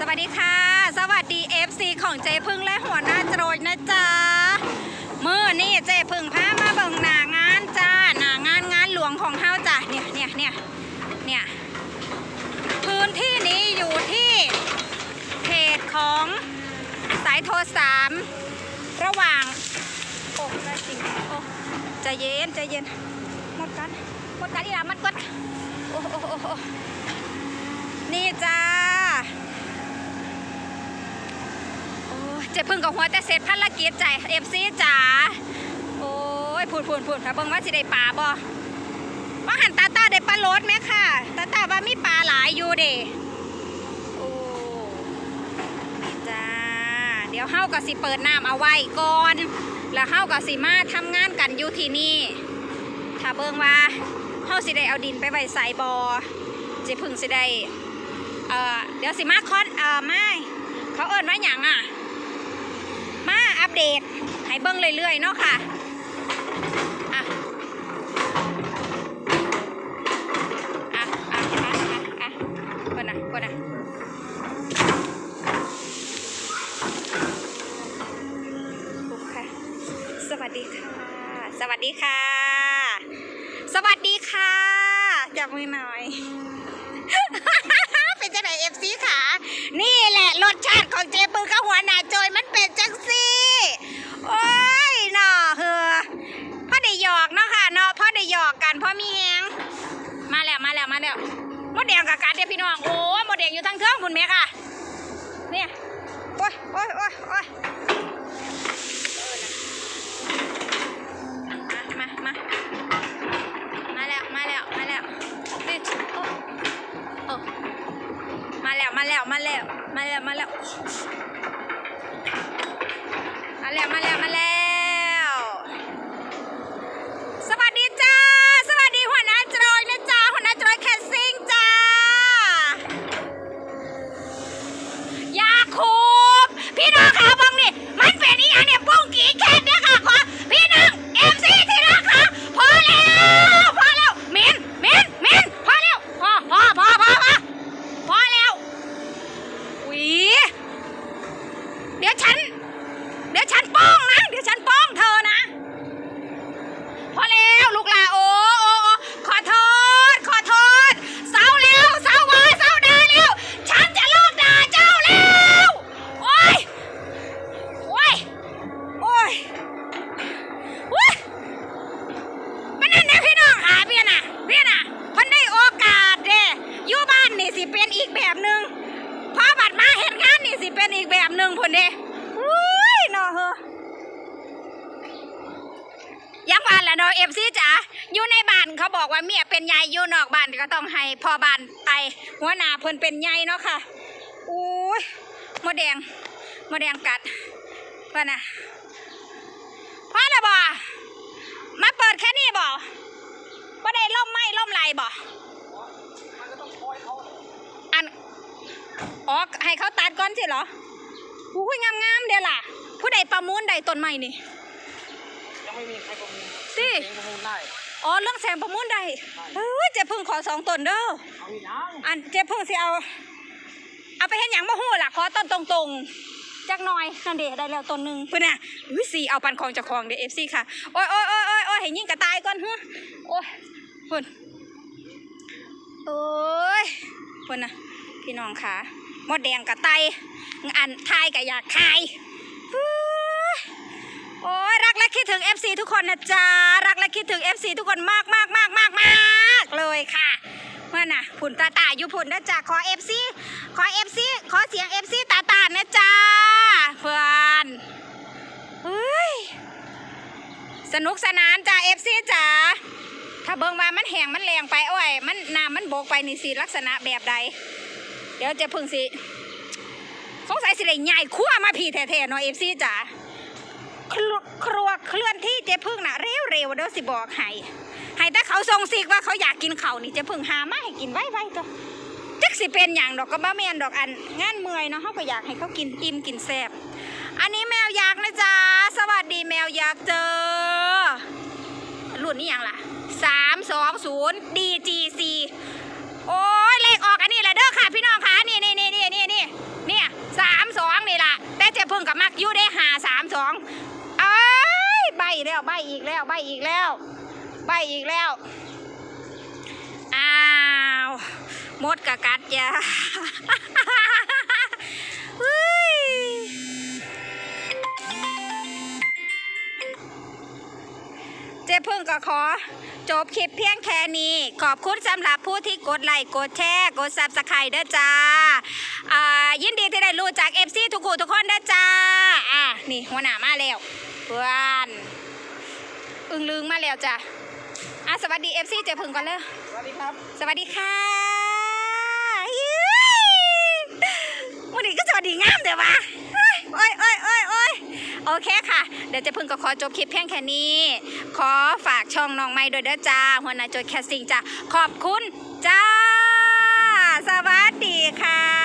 สวัสดีค่ะ สวัสดี FC ของเจพึ่งและหัวหน้าโจรนะจ๊ะมือนี่เจพึ่งพามาเบิ่งหนางานจ้าหนางานงานหลวงของเฮาจ้ะเนี่ยเนี่ยเนี่ยเนี่ยพื้นที่นี้อยู่ที่เขตของสายโทรสามระหว่างโอ้ได้จริงโอ้ใจเย็นใจเย็นหมดกันหมดกันอีหลามันกดโอ้โอ้โอ้นี่จ้า โอ้ย เจ็บพึ่งกับหัวแต่เสร็จภารกิจใจเอฟซีจ๋าโอ้ยพูดพูดพูดถ้าเบิ่งว่าสิได้ปลาบ่ว่าหันตาตาได้ปลาโลดไหมค่ะตาตาว่ามีปลาหลายอยู่เด้โอ้จ้าเดี๋ยวเฮาก็สิเปิดน้ำเอาไว้ก่อน แล้วเฮาก็สิมาทำงานกันอยู่ที่นี่ถ้าเบิ่งว่าเฮาสิได้เอาดินไปไว้ใส่บ่เจ็บพึ่งสิได้เอ่อเดี๋ยวสิมาคอนเอ่อไม่เขาเอิ้นว่าหยังอะ เดตให้เบิ้งเรื่อยๆเนาะค่ะอะอะอะอะกดนะกดนะโอเคสวัสดีค่ะ สวัสดีค่ะ สวัสดีค่ะ จับมือหน่อย เป็นจังไหนเอฟซีขา มาแล้วมดแดงกับกาดเดียพี่น้อง โอ้มดแดงอยู่ทั้งเทิงบุญเมฆยค่ะ เนี่ย โอ้ยโอ้ยโอ้ยโอ้ยมา มา มาแล้ว มาแล้ว มาแล้วติโอ้โอ้มาแล้ว มาแล้ว มาแล้ว มาแล้ว มาแล้ว มาแล้ว มาแล้ว คุบพี่น้องขาบังนี่มันเป็นอีหยังเนี่ยปุ้งกี่ เป็นอีกแบบหนึ่งพุ่นเด้อุ้ยนาะเฮอยังบ้านละเนาะเอฟซีจ๋าอยู่ในบ้านเขาบอกว่าเมียเป็นยายอยู่นอกบ้านก็ต้องให้พ่อบ้านไปหัวหน้าเพิ่นเป็นยายเนาะค่ะอุ้ยมดแดงมดแดงกัดเพื่อนน่ะพ่อละบ่มาเปิดแค่นี้บ่บ่ได้ล่มไม้ล่มไหลบ่อัน อ๋อให้เขาตัดก่อนสิเหรออุ้ยงามๆเดี๋ยวล่ะ ผู้ใดประมูลใดต้นไม้นี่ยังไม่มีใครประมูลสิเองประมูลได้อ๋อเรื่องแสงประมูลได้เฮ้ยเจ๊พึ่งขอสองต้นเด้อเอาอีกยังอันเจ๊พึ่งสิเอา เอาไปเห็นอย่างบ่ฮู้ล่ะขอต้นตรงๆจักหน่อยนั่นเด้ได้แล้วต้นหนึงเพิ่นน่ะอุ้ยสีเอาปันของเจากของเด้ FC ค่ะโอ้ยโอ้ยโอ้ยโอ้ยโอ้ยให้ยิงกระตายก่อนฮึโอ้ยเพิ่นโอ้ยเพิ่นน่ะพี่น้องค่ะ มดแดงกระไตอันทายก็อยากทายโอ้ยรักและคิดถึง FC ทุกคนนะจ๊ะรักและคิดถึง FC ทุกคนมากมากมากมากมากเลยค่ะเพื่อน่ะผุนตาตาอยู่ผุนนะจ๊ะขอ FC ขอ FC ขอเสียง FC ตาตานะจ๊ะเพื่อนเฮ้ยสนุกสนานจ้ะ FC จ๋าถ้าเบิ่งว่ามันแห้งมันแรงไปโอ้ยมันน้ำมันโบกไปนี่สิลักษณะแบบใด เดี๋ยวจะพึ่งสิสงสัยสิได้ใหญ่ขั้วมาพี่แท้ๆเนาะ FC จ๋าครัวครัวเคลื่อนที่เจ๊พึ่งน่ะเร็วเร็วๆเด้อสิบอกให้ให้แต่เขาทรงสิกว่าเขาอยากกินเขานี่เจ๊พึ่งหามาให้กินไว้ไว้ตัวจักสิเป็นอย่างดอกก็บ่แม่นดอกอันงานเมื่อยเนาะเขาก็อยากให้เขากินอิ่มกินแซ่บอันนี้แมวยักษ์นะจ๊ะสวัสดีแมวยักษ์เจอรุ่นนี้ย่างล่ะสามสองศูนย์ DGC โอ้ยเลขออกอันนี้แหละเด้อค่ะพี่น้อง เพิ่งกับมักยูได้หาสามสองเอ้ยใบอีกแล้วใบอีกแล้วใบอีกแล้วใบอีกแล้วอ้าวมดกับกัดจ้า ก็ขอ จบคลิปเพียงแค่นี้ ขอบคุณสำหรับผู้ที่กดไลค์กดแชร์กดซับสไครต์เด้อจ้าอ่ายินดีที่ได้รู้จาก FC ทุกคู่ทุกคนเด้อจ้าอะนี่หัวหน้ามาแล้วเพื่อนอึงลึงมาแล้วจ้ะอะสวัสดี FC เจ๊พึ่งก่อนเลยสวัสดีครับ สวัสดีค่ะยิ้ยวันนี้ก็สวัสดีงามเดี๋ยววะเฮ้ยโอ้ยโอ้ยโอ้ยโอ้ยโอเคค่ะ เดี๋ยวเจะพึ่งก็ขอจบคลิปเพียงแค่นี้ ขอฝากช่องน้องไม้ด้วยเด้อจ้าหัวหน้าโจดแคสซิงจ้าขอบคุณจ้า สวัสดีค่ะ